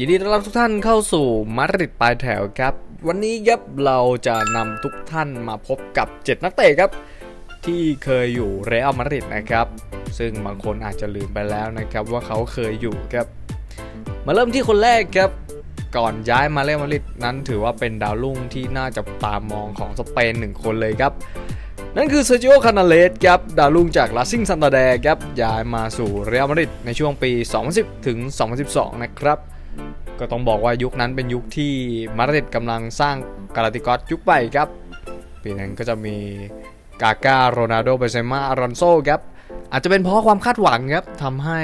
ยินดีต้อนรับทุกท่านเข้าสู่มาริดปลายแถวครับ วันนี้ครับเราจะนำทุกท่านมาพบกับ 7 นักเตะครับ ที่เคยอยู่เรอัลมาดริดนะครับ ซึ่งบางคนอาจจะลืมไปแล้วนะครับว่าเขาเคยอยู่ครับ มาเริ่มที่คนแรกครับ ก่อนย้ายมาเรอัลมาดริดนั้นถือว่าเป็นดาวรุ่งที่น่าจะตามมองของสเปนหนึ่งคนเลยครับนั่นคือเซอร์จิโอ คานาเลสครับ ดาวรุ่งจากลาซิงซันตาแดครับ ย้ายมาสู่เรอัลมาดริดในช่วงปี 2010 ถึง 2012 นะครับ ก็ต้องบอกว่ายุคนั้นเป็นยุคที่มาดริดกำลังสร้างกาลาติกอสยุคใหม่ครับปีนั้นก็จะมีกาก้าโรนัลโดเบเซม่าอารอนโซครับอาจจะเป็นเพราะความคาดหวังครับทำให้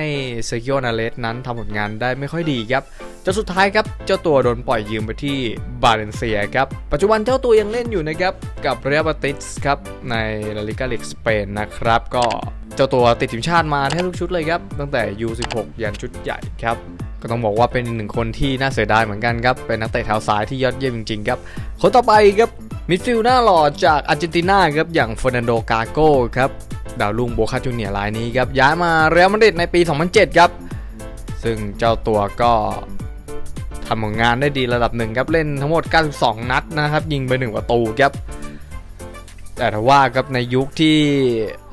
เซร์กิโอนาเลสนั้นทำผลงานได้ไม่ค่อยดีครับจนสุดท้ายครับเจ้าตัวโดนปล่อยยืมไปที่บาเลนเซียครับปัจจุบันเจ้าตัวยังเล่นอยู่นะครับกับเรอัลบาติสครับในลาลิกาลีกสเปนนะครับ ก็เจ้าตัวติดทีมชาติมาแทบทุกชุดเลยครับตั้งแต่ U16 ยันชุดใหญ่ครับ ก็ต้องบอกว่าเป็นหนึ่งคนที่น่าเสียดายเหมือนกันครับ เป็นนักเตะเท้าซ้ายที่ยอดเยี่ยมจริงๆครับ คนต่อไปครับ มิดฟิลด์หน้าหล่อจากอาร์เจนตินาครับ อย่างเฟอร์นันโด กาโก้ครับ ดาวรุ่งโบคาจูเนียร์รายนี้ครับ ย้ายมาเรอัลมาดริดในปี 2007 ครับ ซึ่งเจ้าตัวก็ทำผลงานได้ดีระดับหนึ่งครับ เล่นทั้งหมด 92 นัดนะครับ ยิงไป 1 ประตูครับแต่ถ้าว่าครับในยุคที่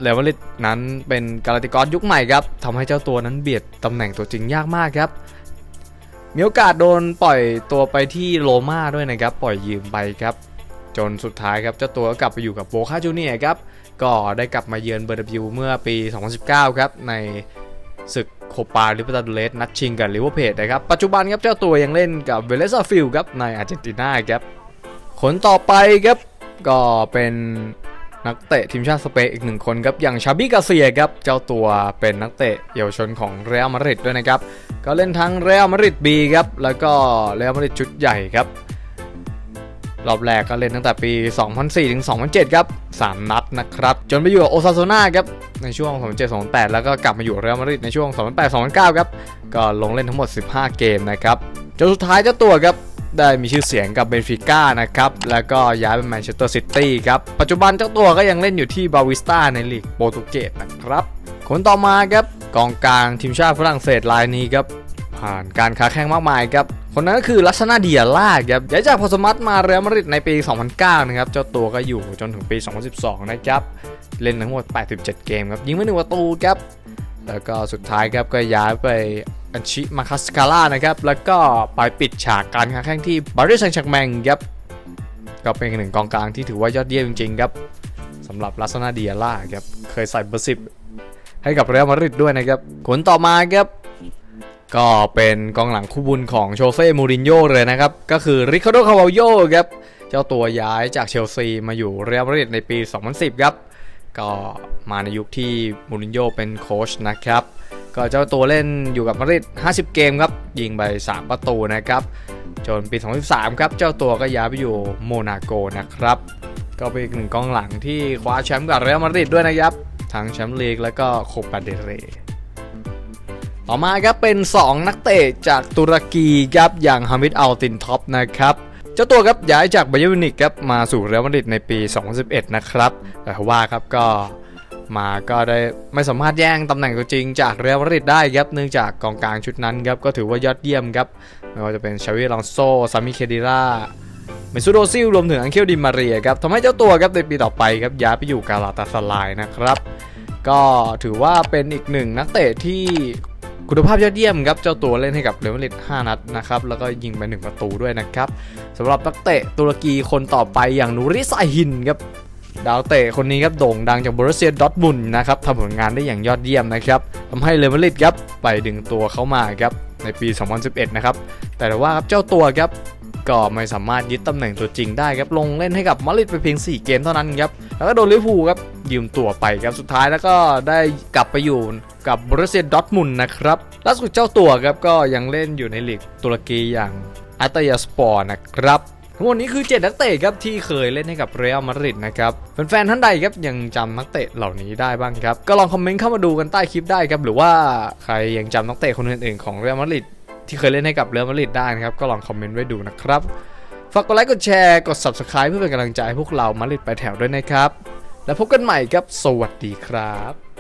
เรอัลมาดริดนั้นเป็นกาลาติกอสยุคใหม่ครับทำให้เจ้าตัวนั้นเบียดตำแหน่งตัวจริงยากมากครับ มีโอกาสโดนปล่อยตัวไปที่โรม่าด้วยนะครับ ปล่อยยืมไปครับ จนสุดท้ายครับเจ้าตัวก็กลับไปอยู่กับโบคาจูเนียครับ ก็ได้กลับมาเยือนเบอร์บิวเมื่อปี 2019 ครับ ในศึกโคปาลิเบตาโดเลสนัดชิงกับลิเวอร์พูลนะครับ ปัจจุบันครับเจ้าตัวยังเล่นกับเวเลซาฟิลครับในอาร์เจนตินาครับคนต่อไปครับก็เป็นนักเตะทีมชาติสเปนอีกหนึ่งคนครับอย่างชาบิกาเซียครับเจ้าตัวเป็นนักเตะเยาวชนของเรอัลมาดริดด้วยนะครับ ก็เล่นทั้งเรอัลมาดริดบีครับ แล้วก็เรอัลมาดริดชุดใหญ่ครับ รอบแรกก็เล่นตั้งแต่ปี 2004 ถึง 2007 ครับ 3 นัดนะครับ จนไปอยู่กับโอซาโซนาครับ ในช่วง 2007-2008 แล้วก็กลับมาอยู่เรอัลมาดริดในช่วง 2008-2009 ครับ ก็ลงเล่นทั้งหมด 15 เกมนะครับ จนสุดท้ายเจ้าตัวครับได้มีชื่อเสียงกับเบนฟิก้านะครับ แล้วก็ย้ายไปแมนเชสเตอร์ซิตี้ครับ ปัจจุบันเจ้าตัวก็ยังเล่นอยู่ที่บาวิสตาในลีกโปรตุเกสนะครับ คนต่อมาครับ กองกลางทีมชาติฝรั่งเศสรายนี้ครับผ่านการค้าแข่งมากมายครับคนนั้นก็คือลักษณะเดียล่าครับย้ายจากพอสมัตมาเรอัลมาดริดในปี 2009 นะครับ เจ้าตัวก็อยู่จนถึงปี 2012 นะครับ เล่นทั้งหมด 87 เกมครับ ยิงไปหนึ่งประตูครับ แล้วก็สุดท้ายครับก็ย้ายไปอันชิมาคัสคาร่านะครับ แล้วก็ไปปิดฉากการค้าแข่งที่บาริสันชักแมงครับ ก็เป็นหนึ่งกองกลางที่ถือว่ายอดเยี่ยมจริงๆครับสำหรับลักษณะเดียล่าครับ เคยใส่เบอร์สิบ ให้กับเรอัลมาดริดด้วยนะครับคนต่อมาครับก็เป็นกองหลังคู่บุญของโชเฟ่มูรินโญ่เลยนะครับ ก็คือริคาร์โด คาวาโยครับ เจ้าตัวย้ายจากเชลซีมาอยู่เรอัลมาดริดในปี 2010 ครับ ก็มาในยุคที่มูรินโญ่เป็นโค้ชนะครับ ก็เจ้าตัวเล่นอยู่กับมาดริด 50 เกมครับ ยิงไป 3 ประตูนะครับ จนปี 2013 ครับ เจ้าตัวก็ย้ายไปอยู่โมนาโกนะครับ ก็เป็นอีกหนึ่งกองหลังที่คว้าแชมป์กับเรอัลมาดริดด้วยนะครับ ทั้งแชมป์ลีกและก็โคปาเดเรต่อมาครับเป็น 2 นักเตะจากตุรกีครับอย่างฮามิดอัลตินท็อปนะครับเจ้าตัวครับย้ายจากไบเยอร์มิวนิกครับมาสู่เรอัลมาดริดในปี 2011 นะครับแต่ว่าครับก็มาก็ได้ไม่สามารถแย่งตำแหน่งตัวจริงจากเรอัลมาดริดได้ครับเนื่องจากกองกลางชุดนั้นครับก็ถือว่ายอดเยี่ยมครับไม่ว่าจะเป็นชาวิลองโซซามิเคดิรา เมซูโดซิลรวมถึงอังเคลดิมาเรียครับทำให้เจ้าตัวครับในปีต่อไปครับย้ายไปอยู่กาลาตาสลายนะครับ ก็ถือว่าเป็นอีกหนึ่งนักเตะที่คุณภาพยอดเยี่ยมครับ เจ้าตัวเล่นให้กับเรอัลมาดริด5นัดนะครับ แล้วก็ยิงไป 1 ประตูด้วยนะครับสำหรับนักเตะตุรกีคนต่อไปอย่างนูริซาฮินครับดาวเตะคนนี้ครับโด่งดังจากบรูเซียดอทมุนนะครับทำผลงานได้อย่างยอดเยี่ยมนะครับทำให้เรอัลมาดริดครับไปดึงตัวเข้ามาครับในปี 2011 นะครับแต่ว่าครับเจ้าตัวครับ ก็ไม่สามารถยึดตำแหน่งตัวจริงได้ครับ ลงเล่นให้กับมาริดไปเพียง 4 เกมเท่านั้นครับ แล้วก็โดนลิเวอร์พูลครับ ยืมตัวไปครับ สุดท้ายแล้วก็ได้กลับไปอยู่กับบรูเซียดอทมุนนะครับ ล่าสุดเจ้าตัวครับก็ยังเล่นอยู่ในลีกตุรกีอย่างอัตยาสปอร์นะครับทั้งหมดนี้คือ 7 นักเตะครับที่เคยเล่นให้กับเรอัลมาดริดนะครับแฟนๆท่านใดครับยังจำนักเตะเหล่านี้ได้บ้างครับ ก็ลองคอมเมนต์เข้ามาดูกันใต้คลิปได้ครับ หรือว่าใครยังจำนักเตะคนอื่นๆของเรอัลมาดริด ที่เคยเล่นให้กับเรอัลมาดริดได้นะครับ ก็ลองคอมเมนต์ไว้ดูนะครับ ฝากกดไลค์กดแชร์กด subscribe เพื่อเป็นกำลังใจให้พวกเรามาดริดไปแถวด้วยนะครับ แล้วพบกันใหม่ครับ สวัสดีครับ